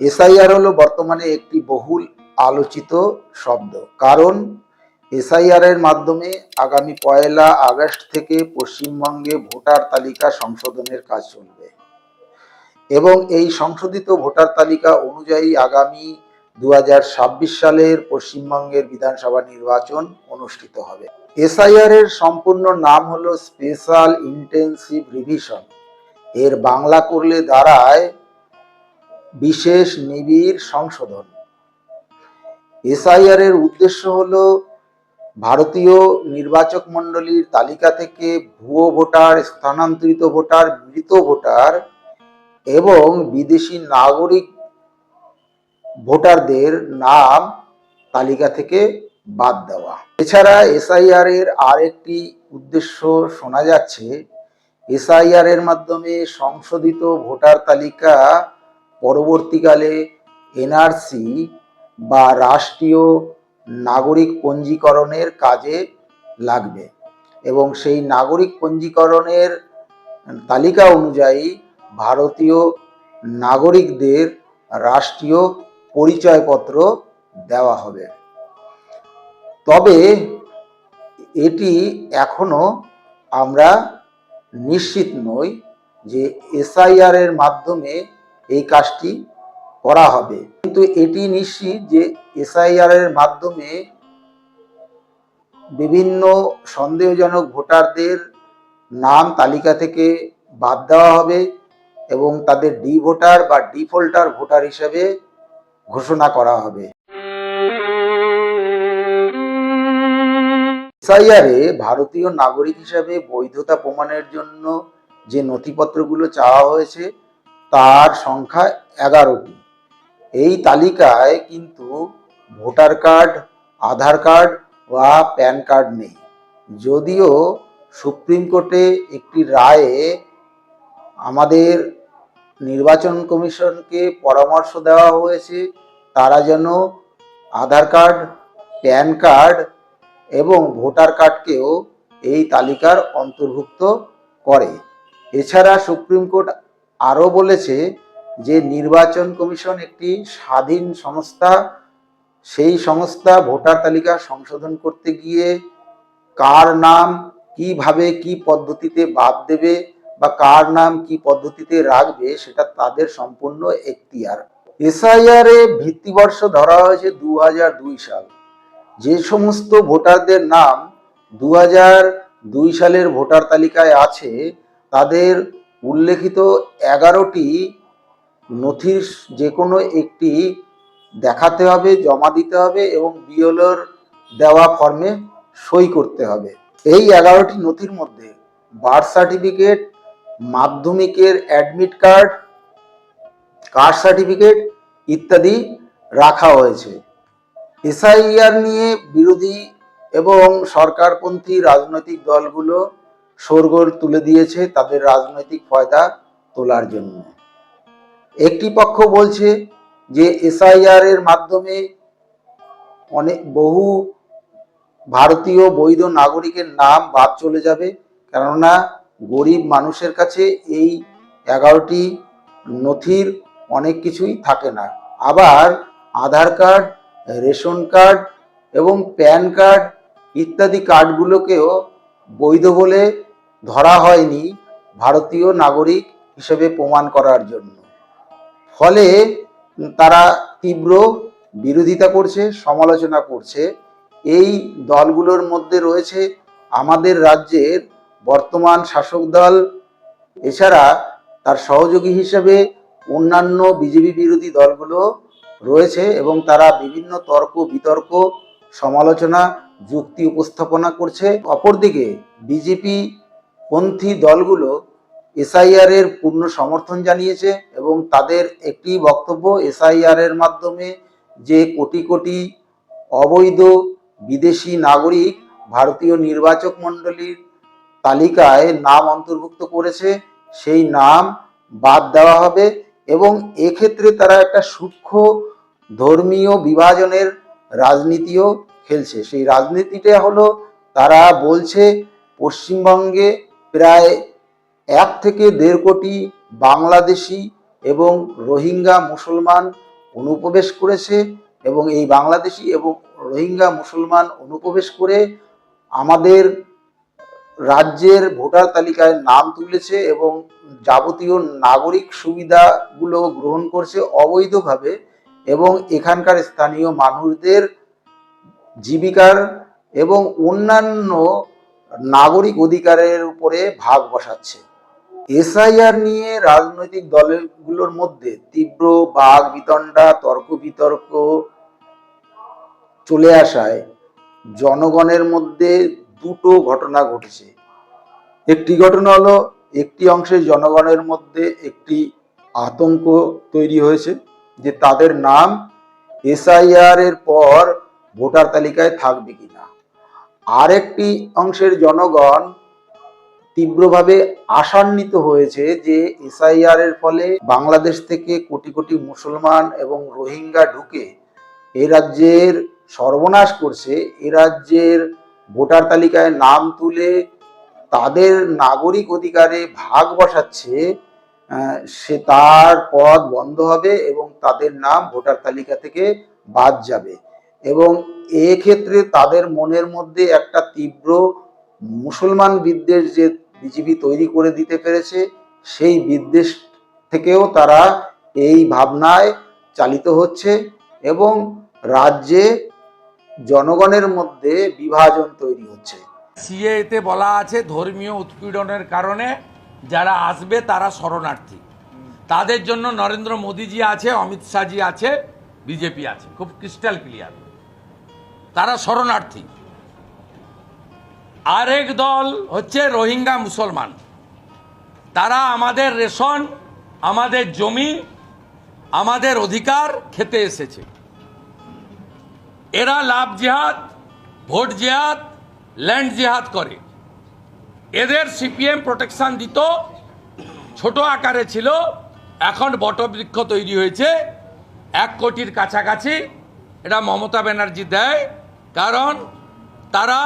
SIR হলো বর্তমানে একটি বহুল আলোচিত শব্দ। কারণ এসআইআর এর মাধ্যমে আগামী পয়লা আগস্ট থেকে পশ্চিমবঙ্গে ভোটার তালিকা সংশোধনের কাজ চলবে। এবং এই সংশোধিত ভোটার তালিকা অনুযায়ী আগামী দু হাজার ছাব্বিশ সালের পশ্চিমবঙ্গের বিধানসভা নির্বাচন অনুষ্ঠিত হবে। এসআইআর এর সম্পূর্ণ নাম হলো স্পেশাল ইন্টেন্সিভ রিভিশন। এর বাংলা করলে দাঁড়ায় বিশেষ নিবিড় সংশোধন। এসআইআর এর উদ্দেশ্য হল ভারতীয় নির্বাচক মণ্ডলীর তালিকা থেকে ভুয়ো ভোটার, স্থানান্তরিত ভোটার, মৃত ভোটার এবং বিদেশি নাগরিক ভোটারদের নাম তালিকা থেকে বাদ দেওয়া। এছাড়া এসআইআর এর আরেকটি উদ্দেশ্য শোনা যাচ্ছে, এসআইআর এর মাধ্যমে সংশোধিত ভোটার তালিকা পরবর্তীকালে এনআরসি বা রাষ্ট্রীয় নাগরিক পঞ্জীকরণের কাজে লাগবে এবং সেই নাগরিক পঞ্জীকরণের তালিকা অনুযায়ী ভারতীয় নাগরিকদের রাষ্ট্রীয় পরিচয়পত্র দেওয়া হবে। তবে এটি এখনও আমরা নিশ্চিত নই যে এসআইআর এর মাধ্যমে এই কাজটি করা হবে। কিন্তু এটি নিশ্চিত যে এসআইআর এর মাধ্যমে বিভিন্ন সন্দেহজনক ভোটারদের নাম তালিকা থেকে বাদ দেওয়া হবে এবং তাদের ডি ভোটার বা ডিফল্টার ভোটার হিসেবে ঘোষণা করা হবে। এসআইআরে ভারতীয় নাগরিক হিসাবে বৈধতা প্রমাণের জন্য যে নথিপত্রগুলো চাওয়া হয়েছে তার সংখ্যা এগারোটি এই তালিকায় কিন্তু ভোটার কার্ড, আধার কার্ড বা প্যান কার্ড নেই। যদিও সুপ্রিম কোর্টে একটি রায়ে আমাদের নির্বাচন কমিশনকে পরামর্শ দেওয়া হয়েছে, তারা যেন আধার কার্ড, প্যান কার্ড এবং ভোটার কার্ডকেও এই তালিকার অন্তর্ভুক্ত করে। এছাড়া সুপ্রিম কোর্ট আরও বলেছে যে নির্বাচন কমিশন একটি স্বাধীন সংস্থা, সেই সংস্থা ভোটার তালিকা সংশোধন করতে গিয়ে কার নাম, কীভাবে, কি পদ্ধতিতে বাদ দেবে বা কার নাম, কি পদ্ধতিতে রাখবে সেটা তাদের সম্পূর্ণ এখতিয়ার। এসআইআর এ ভিত্তিবর্ষ ধরা হয়েছে দু সাল। যে সমস্ত ভোটারদের নাম দু দুই সালের ভোটার তালিকায় আছে, তাদের উল্লেখিত এগারোটি নথির যে কোনো একটি দেখাতে হবে, জমা দিতে হবে এবং বিএলওর দেওয়া ফর্মে সই করতে হবে। এই এগারোটি নথির মধ্যে বার্থ সার্টিফিকেট, মাধ্যমিকের অ্যাডমিট কার্ড, কাস্ট সার্টিফিকেট ইত্যাদি রাখা হয়েছে। এসআইআর নিয়ে বিরোধী এবং সরকারপন্থী রাজনৈতিক দলগুলো সরগোল তুলে দিয়েছে তাদের রাজনৈতিক ফয়দা তোলার জন্য। একটি পক্ষ বলছে যে এসআইআর এর মাধ্যমে অনেক বহু ভারতীয় বৈধ নাগরিকের নাম বাদ চলে যাবে, কেননা গরিব মানুষের কাছে এই এগারোটি নথির অনেক কিছুই থাকে না। আবার আধার কার্ড, রেশন কার্ড এবং প্যান কার্ড ইত্যাদি কার্ডগুলোকেও বৈধ বলে ধরা হয়নি ভারতীয় নাগরিক হিসেবে প্রমাণ করার জন্য। ফলে তারা তীব্র বিরোধিতা করছে, সমালোচনা করছে। এই দলগুলোর মধ্যে রয়েছে আমাদের রাজ্যের বর্তমান শাসক দল। এছাড়া তার সহযোগী হিসেবে অন্যান্য বিজেপি বিরোধী দলগুলো রয়েছে এবং তারা বিভিন্ন তর্ক, বিতর্ক, সমালোচনা, যুক্তি উপস্থাপনা করছে। অপরদিকে বিজেপি পন্থী দলগুলো এসআইআর এর পূর্ণ সমর্থন জানিয়েছে এবং তাদের একটি বক্তব্য এসআইআর এর মাধ্যমে যে কোটি কোটি অবৈধ বিদেশি নাগরিক ভারতীয় নির্বাচক মণ্ডলীর তালিকায় নাম অন্তর্ভুক্ত করেছে, সেই নাম বাদ দেওয়া হবে এবং এক্ষেত্রে তারা একটা সূক্ষ্ম ধর্মীয় বিভাজনের রাজনীতিও খেলছে। সেই রাজনীতিটা হলো তারা বলছে পশ্চিমবঙ্গে প্রায় এক থেকে দেড় কোটি বাংলাদেশি এবং রোহিঙ্গা মুসলমান অনুপ্রবেশ করেছে এবং এই বাংলাদেশি এবং রোহিঙ্গা মুসলমান অনুপ্রবেশ করে আমাদের রাজ্যের ভোটার তালিকায় নাম তুলেছে এবং যাবতীয় নাগরিক সুবিধাগুলো গ্রহণ করছে অবৈধভাবে এবং এখানকার স্থানীয় মানুষদের জীবিকার এবং অন্যান্য নাগরিক অধিকারের উপরে ভাগ বসাচ্ছে। এসআইআর নিয়ে রাজনৈতিক দলগুলোর মধ্যে তীব্র বাঘ বিতণ্ডা, তর্ক বিতর্ক চলে আসায় জনগণের মধ্যে দুটো ঘটনা ঘটেছে। একটি ঘটনা হলো, একটি অংশের জনগণের মধ্যে একটি আতঙ্ক তৈরি হয়েছে যে তাদের নাম এসআইআর এর পর ভোটার তালিকায় থাকবে কিনা। আরেকটি অংশের জনগণ তীব্রভাবে আশান্বিত হয়েছে যে এসআইআর এর ফলে বাংলাদেশ থেকে কোটি কোটি মুসলমান এবং রোহিঙ্গা ঢুকে এ রাজ্যের সর্বনাশ করছে। এ রাজ্যের ভোটার তালিকায় নাম তুলে তাদের নাগরিক অধিকারে ভাগ বসাচ্ছে সে তার পদ বন্ধ হবে এবং তাদের নাম ভোটার তালিকা থেকে বাদ যাবে। এবং এক্ষেত্রে তাদের মনের মধ্যে একটা তীব্র মুসলমান বিদ্বেষ যে বিজেপি তৈরি করে দিতে পেরেছে, সেই বিদ্বেষ থেকেও তারা এই ভাবনায় চালিত হচ্ছে এবং রাজ্যে জনগণের মধ্যে বিভাজন তৈরি হচ্ছে। সিএতে বলা আছে ধর্মীয় উৎপীড়নের কারণে যারা আসবে তারা শরণার্থী। তাদের জন্য নরেন্দ্র মোদীজি আছে, অমিত শাহজি আছে, বিজেপি আছে। খুব ক্রিস্টাল ক্লিয়ার তারা শরণার্থী। আরেক দল হচ্ছে রোহিঙ্গা মুসলমান। তারা আমাদের রেশন, আমাদের জমি, আমাদের অধিকার খেতে এসেছে। এরা লাভ জেহাদ, ভোট জেহাদ, ল্যান্ড জেহাদ করে। এদের সিপিএম প্রোটেকশন দিত, ছোট আকারে ছিল, এখন বটবৃক্ষ তৈরি হয়েছে, এক কোটির কাছাকাছি। এটা মমতা ব্যানার্জি দেয় কারণ তারা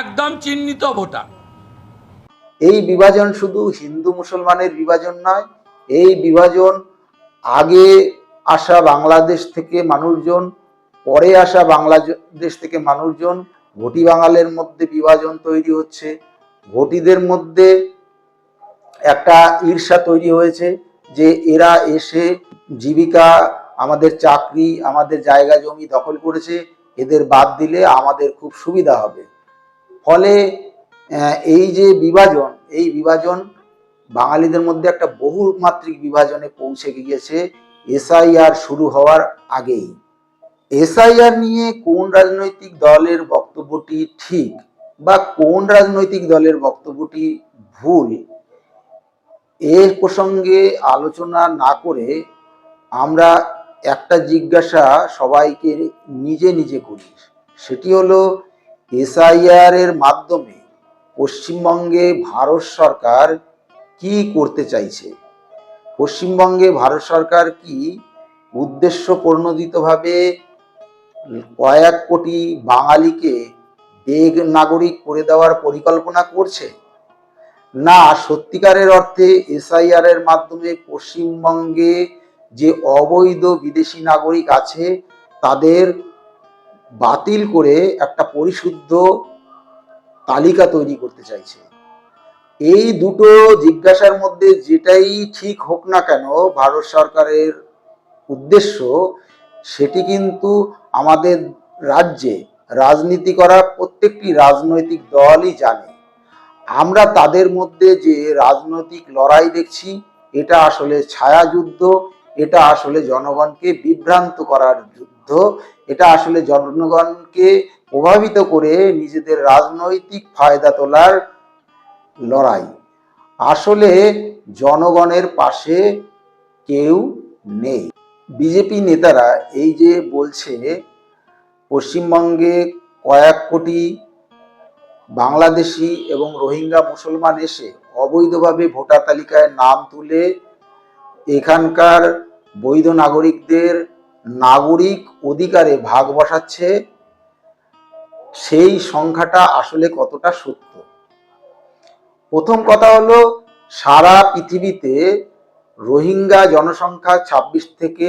একদম চিহ্নিত ভোটার। এই বিভাজন শুধু হিন্দু মুসলমানের বিভাজন নয়, এই বিভাজন আগে আসা বাংলাদেশ থেকে মানুষজন, পরে আসা বাংলাদেশ থেকে মানুষজন ঘটি বাঙালের মধ্যে বিভাজন তৈরি হচ্ছে। ঘটিদের মধ্যে একটা ঈর্ষা তৈরি হয়েছে যে এরা এসে জীবিকা, আমাদের চাকরি, আমাদের জায়গা, জমি দখল করেছে। এদের বাদ দিলে আমাদের খুব সুবিধা হবে। ফলে এই যে বিভাজন, এই বিভাজন বাঙালিদের মধ্যে একটা বহুমাত্রিক বিভাজনে পৌঁছে গিয়েছে এসআইআর শুরু হওয়ার আগেই। এসআইআর নিয়ে কোন রাজনৈতিক দলের বক্তব্যটি ঠিক বা কোন রাজনৈতিক দলের বক্তব্যটি ভুল এ প্রসঙ্গে আলোচনা না করে আমরা একটা জিজ্ঞাসা সবাইকে নিজে নিজে করি। সেটি হলো, এসআইআর এর মাধ্যমে পশ্চিমবঙ্গে ভারত সরকার কি করতে চাইছে? পশ্চিমবঙ্গে ভারত সরকার কি উদ্দেশ্য প্রণোদিতভাবে কয়েক কোটি বাঙালিকে বেগ নাগরিক করে দেওয়ার পরিকল্পনা করছে? না, সত্যিকারের অর্থে এসআইআর এর মাধ্যমে পশ্চিমবঙ্গে যে অবৈধ বিদেশি নাগরিক আছে, তাদের বাতিল করে একটা পরিশুদ্ধ তালিকা তৈরি করতে চাইছে। এই দুটো জিজ্ঞাসার মধ্যে যেটাই ঠিক হোক না কেন, ভারত সরকারের উদ্দেশ্য, সেটি কিন্তু আমাদের রাজ্যে রাজনীতি করা প্রত্যেকটি রাজনৈতিক দলই জানে। আমরা তাদের মধ্যে যে রাজনৈতিক লড়াই দেখছি, এটা আসলে ছায়া যুদ্ধ এটা আসলে জনগণকে বিভ্রান্ত করার যুদ্ধ, এটা আসলে জনগণকে প্রভাবিত করে নিজেদের রাজনৈতিক ফায়দা তোলার লড়াই। আসলে জনগণের পাশে কেউ নেই। বিজেপি নেতারা এই যে বলছে, পশ্চিমবঙ্গে কয়েক কোটি বাংলাদেশি এবং রোহিঙ্গা মুসলমান এসে অবৈধভাবে ভোটার তালিকায় নাম তুলে এখানকার বৈধ নাগরিকদের নাগরিক অধিকারে ভাগ বসাচ্ছে, সেই সংখ্যাটা আসলে কতটা সত্য? প্রথম কথা হলো, সারা পৃথিবীতে রোহিঙ্গা জনসংখ্যা ছাব্বিশ থেকে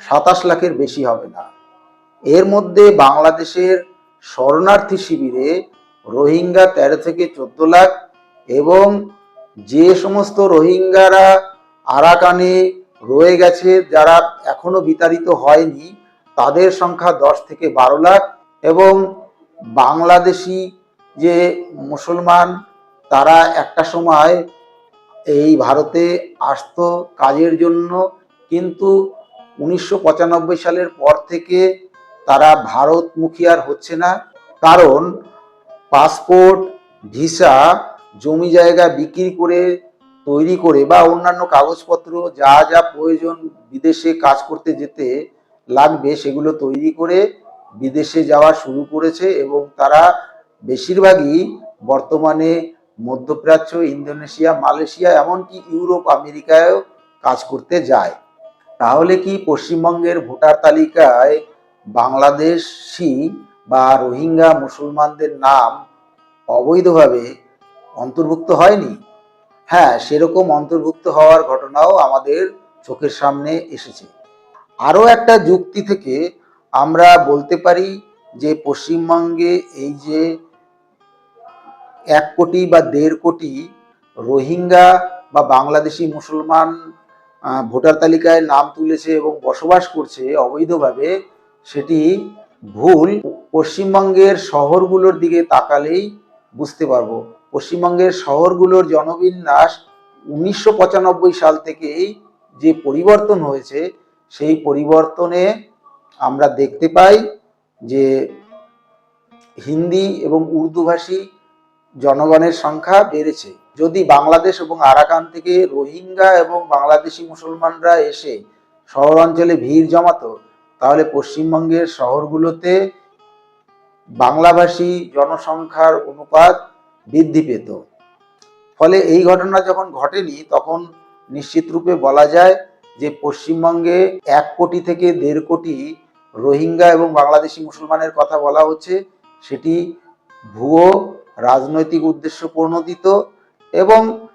সাতাশ লাখের বেশি হবে না। এর মধ্যে বাংলাদেশের শরণার্থী শিবিরে রোহিঙ্গা তেরো থেকে চোদ্দ লাখ এবং যে সমস্ত রোহিঙ্গারা আরাকানে রয়ে গেছে যারা এখনও বিতাড়িত হয়নি, তাদের সংখ্যা দশ থেকে বারো লাখ এবং বাংলাদেশি যে মুসলমান, তারা একটা সময় এই ভারতে আসতো কাজের জন্য, কিন্তু উনিশশো পঁচানব্বই সালের পর থেকে তারা ভারতমুখী আর হচ্ছে না। কারণ পাসপোর্ট, ভিসা, জমি জায়গা বিক্রি করে তৈরি করে বা অন্যান্য কাগজপত্র, যা যা প্রয়োজন বিদেশে কাজ করতে যেতে লাগবে, সেগুলো তৈরি করে বিদেশে যাওয়া শুরু করেছে এবং তারা বেশিরভাগই বর্তমানে মধ্যপ্রাচ্য, ইন্দোনেশিয়া, মালয়েশিয়া, এমনকি ইউরোপ, আমেরিকায়ও কাজ করতে যায়। তাহলে কি পশ্চিমবঙ্গের ভোটার তালিকায় বাংলাদেশি বা রোহিঙ্গা মুসলমানদের নাম অবৈধভাবে অন্তর্ভুক্ত হয়নি? হ্যাঁ সেরকম অন্তর্ভুক্ত হওয়ার ঘটনাও আমাদের চোখের সামনে এসেছে। আরও একটা যুক্তি থেকে আমরা বলতে পারি যে পশ্চিমবঙ্গে এই যে এক কোটি বা দেড় কোটি রোহিঙ্গা বা বাংলাদেশি মুসলমান ভোটার তালিকায় নাম তুলেছে এবং বসবাস করছে অবৈধভাবে, সেটি ভুল। পশ্চিমবঙ্গের শহরগুলোর দিকে তাকালেই বুঝতে পারব। পশ্চিমবঙ্গের শহরগুলোর জনবিন্যাস উনিশশো পঁচানব্বই সাল থেকেই যে পরিবর্তন হয়েছে, সেই পরিবর্তনে আমরা দেখতে পাই যে হিন্দি এবং উর্দুভাষী জনগণের সংখ্যা বেড়েছে। যদি বাংলাদেশ এবং আরাকান থেকে রোহিঙ্গা এবং বাংলাদেশি মুসলমানরা এসে শহর অঞ্চলে ভিড় জমাতো, তাহলে পশ্চিমবঙ্গের শহরগুলোতে বাংলাভাষী জনসংখ্যার অনুপাত বৃদ্ধি পেত। ফলে এই ঘটনা যখন ঘটেনি, তখন নিশ্চিত রূপে বলা যায় যে পশ্চিমবঙ্গে এক কোটি থেকে দেড় কোটি রোহিঙ্গা এবং বাংলাদেশি মুসলমানের কথা বলা হচ্ছে। সেটি ভুয়ো রাজনৈতিক উদ্দেশ্য প্রণোদিত এবং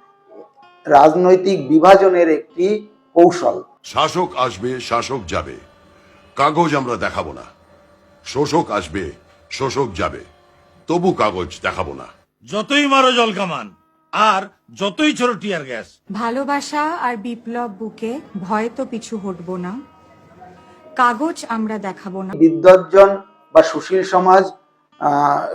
রাজনৈতিক বিভাজনের একটি কৌশল। শাসক আসবে, শাসক যাবে। কাগজ আমরা দেখাবো না। শোষক আসবে, শোষক যাবে। তবু কাগজ দেখাবো না। যতই মারো জল কামান আর যতই ছোড়ো টিয়ার গ্যাস। ভালোবাসা আর বিপ্লব বুকে ভয় তো পিছু হটবো না। কাগজ আমরা দেখাবো না। বিদ্বজ্জন বা সুশীল সমাজ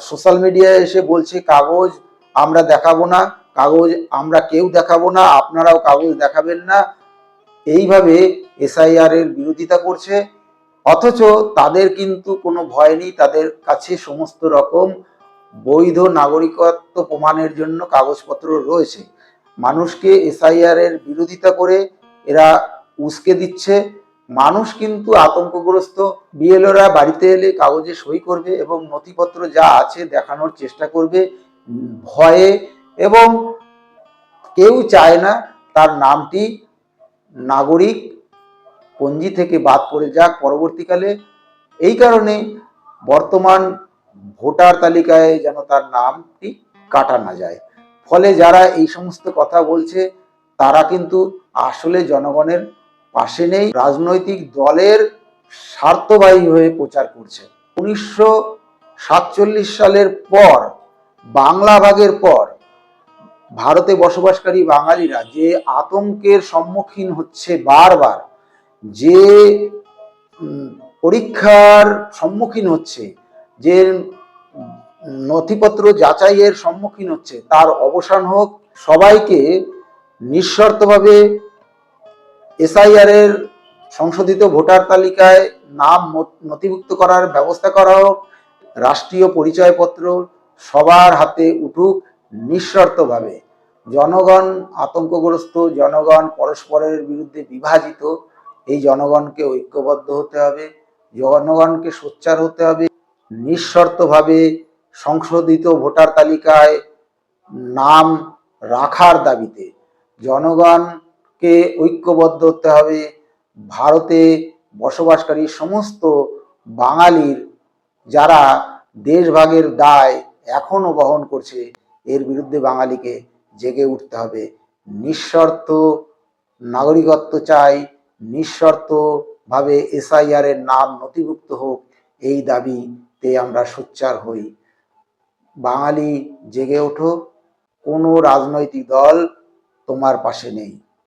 সোশ্যাল মিডিয়ায় এসে বলছে কাগজ আমরা দেখাবো না কাগজ আমরা কেউ দেখাবো না আপনারাও কাগজ দেখাবেন না। এইভাবে এসআইআর এর বিরোধিতা করছে। অথচ তাদের কিন্তু কোনো ভয় নেই তাদের কাছে সমস্ত রকম বৈধ নাগরিকত্ব প্রমাণের জন্য কাগজপত্র রয়েছে। মানুষকে এসআইআর এর বিরোধিতা করে এরা উস্কে দিচ্ছে। মানুষ কিন্তু আতঙ্কগ্রস্ত। বিএলওরা বাড়িতে এলে কাগজে সই করবে এবং নথিপত্র যা আছে দেখানোর চেষ্টা করবে ভয়ে এবং কেউ চায় না তার নামটি নাগরিক পঞ্জি থেকে বাদ পড়ে যাক। পরবর্তীকালে এই কারণে বর্তমান ভোটার তালিকায় যেন তার নামটি কাটা না যায়। ফলে যারা এই সমস্ত কথা বলছে, তারা কিন্তু আসলে জনগণের পাশে নেই, রাজনৈতিক দলের স্বার্থবাহী হয়ে প্রচার করছে। উনিশশো সাতচল্লিশ সালের পর, বাংলা ভাগের পর, ভারতে বসবাসকারী বাঙালিরা যে আতঙ্কের সম্মুখীন হচ্ছে বারবার, যে পরীক্ষার সম্মুখীন হচ্ছে যে নথিপত্র যাচাইয়ের সম্মুখীন হচ্ছে, তার অবসান হোক, সবাইকে নিঃশর্তভাবে এসআইআর এর সংশোধিত ভোটার তালিকায় নাম নথিভুক্ত করার ব্যবস্থা করা হোক, রাষ্ট্রীয় পরিচয়পত্র সবার হাতে উঠুক নিঃশর্তভাবে। জনগণ আতঙ্কগ্রস্ত, জনগণ পরস্পরের বিরুদ্ধে বিভাজিত, এই জনগণকে ঐক্যবদ্ধ হতে হবে, জনগণকে সোচ্চার হতে হবে। নিঃশর্তভাবে সংশোধিত ভোটার তালিকায় নাম রাখার দাবিতে জনগণকে ঐক্যবদ্ধ হতে হবে। ভারতে বসবাসকারী সমস্ত বাঙালির, যারা দেশভাগের দায় এখনও বহন করছে, এর বিরুদ্ধে বাঙালিকে জেগে উঠতে হবে। নিঃশর্ত নাগরিকত্ব চাই, নিঃশর্তভাবে এসআইআর এর নাম নথিভুক্ত হোক, এই দাবিতে আমরা সোচ্চার হই। বাঙালি জেগে ওঠো কোনো রাজনৈতিক দল তোমার পাশে নেই।